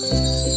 તો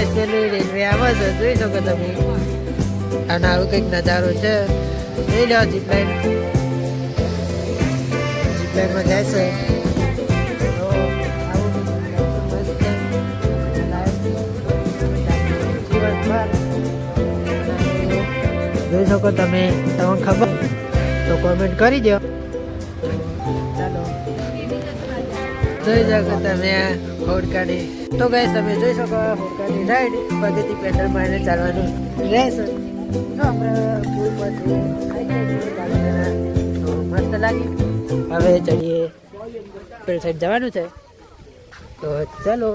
ગાઈસ પેલી રેલવે આવે છે. જોઈ શકો તમે. અને આવું કંઈક નજારો છે. જોઈ લો જીપલાઇન જીપલાઇનમાં જાય છે. જોઈ શકો તમે, તમને ખબર? તો કોમેન્ટ કરી દો જોઈ શકો તમે આ હોડકાની તો ગાઈસ તમે જોઈ શકો હોડકાની રાઈડ પગથી પેન્ડલ મારીને ચાલવાનું રહેશે. તો આપણે તો મસ્ત લાગી. હવે ચડીએ પેલી સાઈડ જવાનું છે. તો ચાલો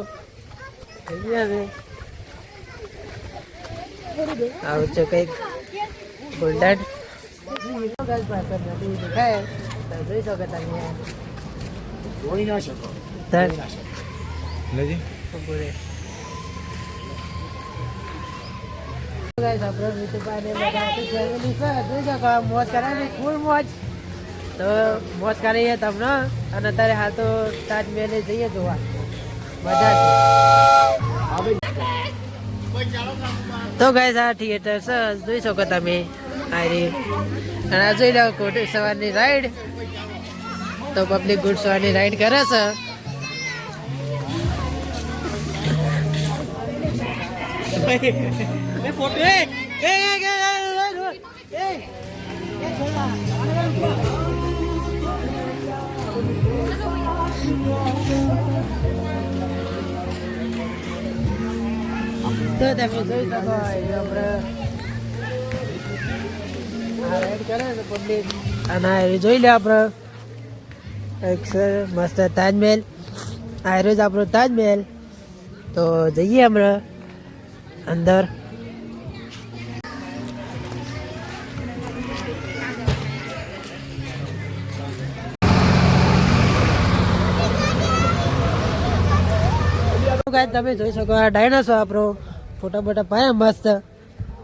જઈએ હવે. આવું છે કંઈક ગોલ્ડન જોઈ શકો તમે. જોઈ ના શકો. નથી ગાઈસ આપણે આ મોજ કરાવી ફૂલ મોજ. તો મોજ કરીએ તમને. અને અત્યારે હાલ તો તાજમહેલ જઈએ જોવા. બધા તો ગાઈસ આ થિયેટર છે. જોઈ શકો તમે. આ અને આ જોઈ લો, ખોટી સવારની રાઈડ તો પબ્લિક ગુડ સવારની રાઈડ કરે છે. તો તમે જોઈ શકો અહીંયા આપણે આ રાઈડ કરે છે પબ્લિક અને આ એ જોઈ લે આપણે એક છે મસ્ત તાજમહેલ આ રોજ આપણો તાજમહેલ તો જઈએ હમણાં અંદર. ગાય તમે જોઈ શકો આ ડાયનાસોર આપણો ફોટા બોટા પાયા મસ્ત.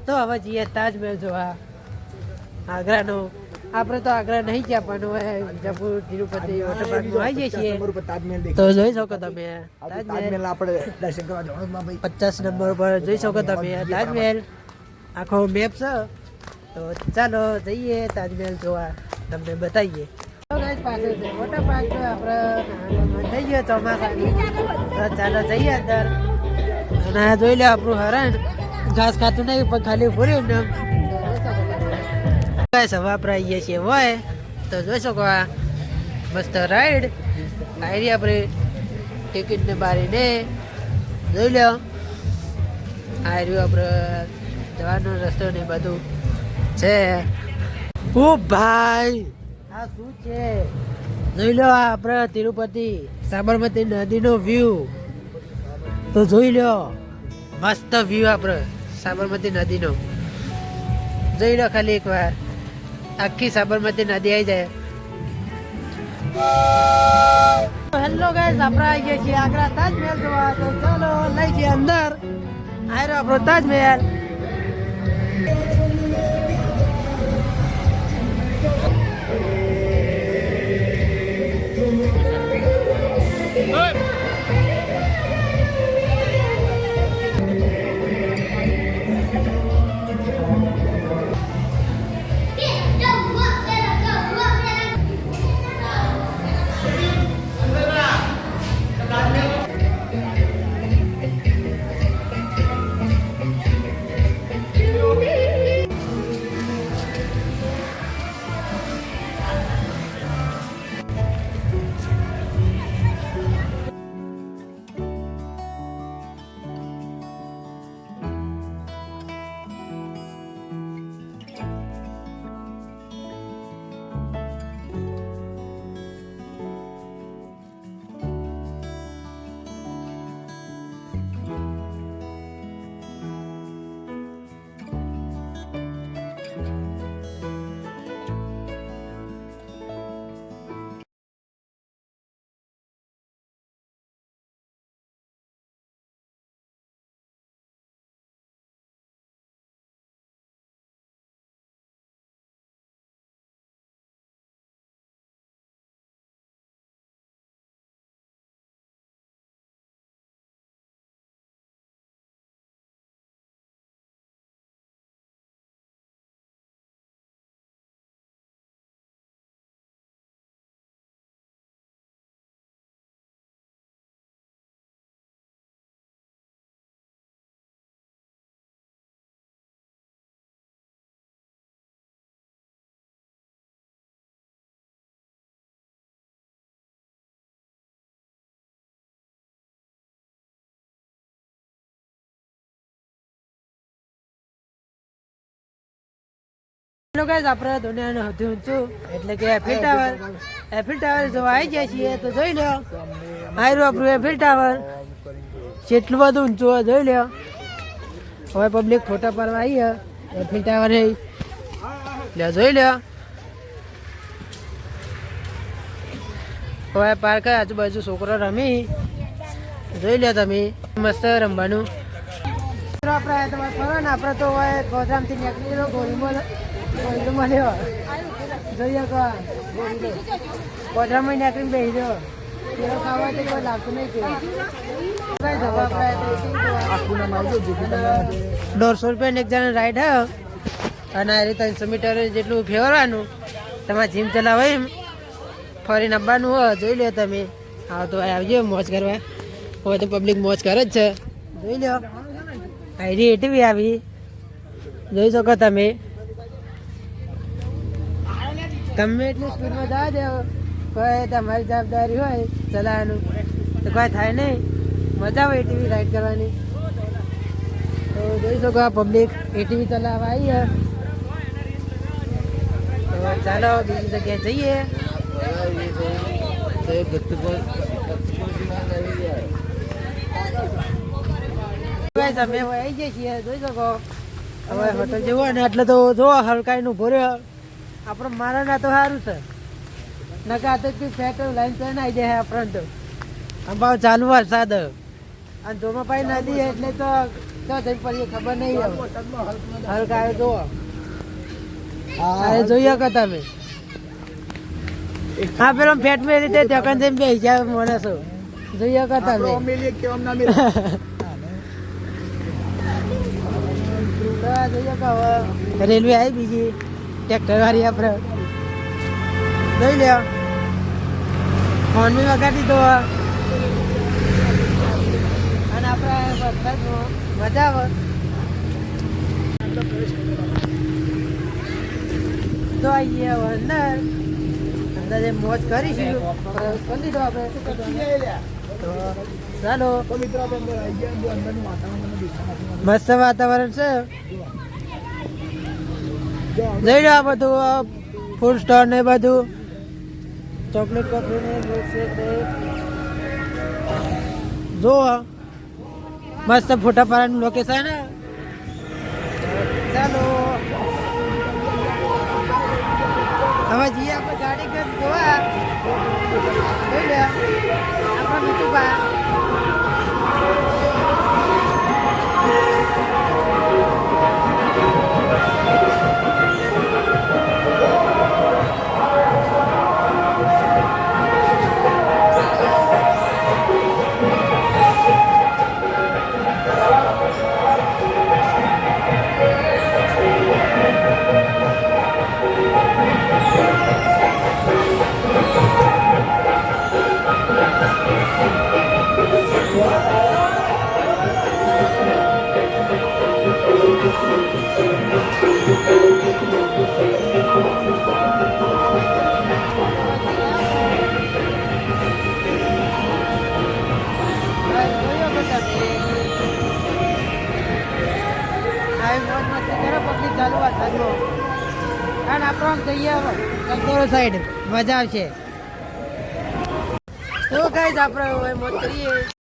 તો હવે જઈએ તાજમહેલ જોવા. આગ્રાનો આપણે તો આગ્રા નહીં ગયા પણ જયપુર તિરુપતિ આવી જઈએ. છીએ તો જોઈ શકો તમે તાજમહેલ. આપણે દર્શન કરવા જવાનું પચાસ નંબર પર જોઈ શકો તમે તાજમહેલ આખો મેપ છે. તો ચાલો જઈએ તાજમહેલ જોવા તમને બતાવીએ. પાર્ક આપણે થઈ ગયો ચોમાસાની. તો ચાલો જઈએ અંદર. અને આ જોઈ લે આપણું હરણ. ઘાસ ખાતું નહીં પણ ખાલી ભર્યું ને હવે આપણે છીએ? હોય. તો જોઈ શકો આ મસ્ત રાઈડ આયરી આપણે ટિકિટ ને બારીને જોઈ લો આ રહ્યું આપણે જવાનો રસ્તો ને બધું છે. ઓ ભાઈ! આ શું છે? જોઈ લો આ આપણે તિરુપતિ, સાબરમતી નદીનો વ્યૂ તો જોઈ લો મસ્ત વ્યૂ આપણે સાબરમતી નદીનો. જોઈ લો ખાલી એકવાર. આખી સાબરમતી નદી આવી જાય. હેલો ગાઈસ આપણે આવીએ છીએ આગ્રા તાજમહેલ જોવા. તો ચાલો, લઈ જઈએ અંદર. આયરો આપણો તાજમહેલ. હેલો ગાઈઝ આપણે દુનિયાનું સૌથી ઊંચું. એટલે કે એફિલ ટાવર એફિલ ટાવર જો આવી જાય છીએ, તો જોઈ લો આયરું આપણું એફિલ ટાવર જેટલું બધું ઊંચું જોઈ લો હવે પબ્લિક ફોટા પાડવા આવી એફિલ ટાવર એટલે જોઈ લો હવે પાર્ક આજુબાજુ છોકરો રમી. જોઈ લો તમે. મસ્ત રમવાનું. આપણે તમારે ફરો ને, આપણે તો હવે ગોધામથી નીકળી ગયો ગોળીમાં કો ગોધરામાં નીકળીને બેસી રહ્યો કેળો ખાવા તો કોઈ લાગતું નહીં દોઢસો રૂપિયા એક જણા રાઈડ આવ્યો અને આ રીતે ત્રણસો મીટર જેટલું ફેરવાનું તમારે જીમ ચલાવો એમ. ફરીને આવવાનું હોય, જોઈ લો તમે. હા, તો આવજો, મોજ કરવા. હવે તો પબ્લિક મોજ કરે જ છે. જોઈ લો આઈડી એટીવી આવી. જોઈ શકો તમે. તમે એટલી સ્પીડમાં જવા દેવો કોઈ તમારી જવાબદારી હોય ચલાવવાનું. તો કોઈ થાય નહીં. મજા આવે એટીવી રાઈડ કરવાની. તો જોઈ શકો પબ્લિક એટીવી ચલાવવા આવી તો ચાલો બીજી જગ્યાએ જઈએ. અમે આવી જઈએ છીએ, જોઈ શકો. હવે હોટલ જેવો ને એટલે તો જો હલકાઈનું ભર્યો. આપણે મારા ના તો સારું છે. નકા તો ફેટ લાઈન આવી જાય આપણને તો અંબાવ ચાલુ વરસાદ અને ધોમાપાઈ નદી એટલે તો તો થઈ પડીએ ખબર નહીં હલકા આવે જુઓ. અરે જોઈએ કે તમે. હા પેલો ફેટ મેં રીતે ઢકન જઈને બેસી જાય માણસો જોઈએ કે તમે. રેલવે આવી બીજી. ટ્રેક્ટર વાળી આપણે. જોઈ લે ફોન બી વગાડી દો અને આપણે વરસાદ મજા આવે. તો આવીએ અંદર. અંદર જે મોજ કરીશું. કરી દીધો આપણે. ચાલો. મસ્ત વાતાવરણ છે. જોઈ રહ્યા બધું ફૂડ સ્ટોર ને બધું. ચોકલેટ કોફી ને ને જો મસ્ત ફોટા પાડવાનું લોકેશન ચાલો સાઈડ મજા આવશે તો કઈ આપણે મોજ કરીએ.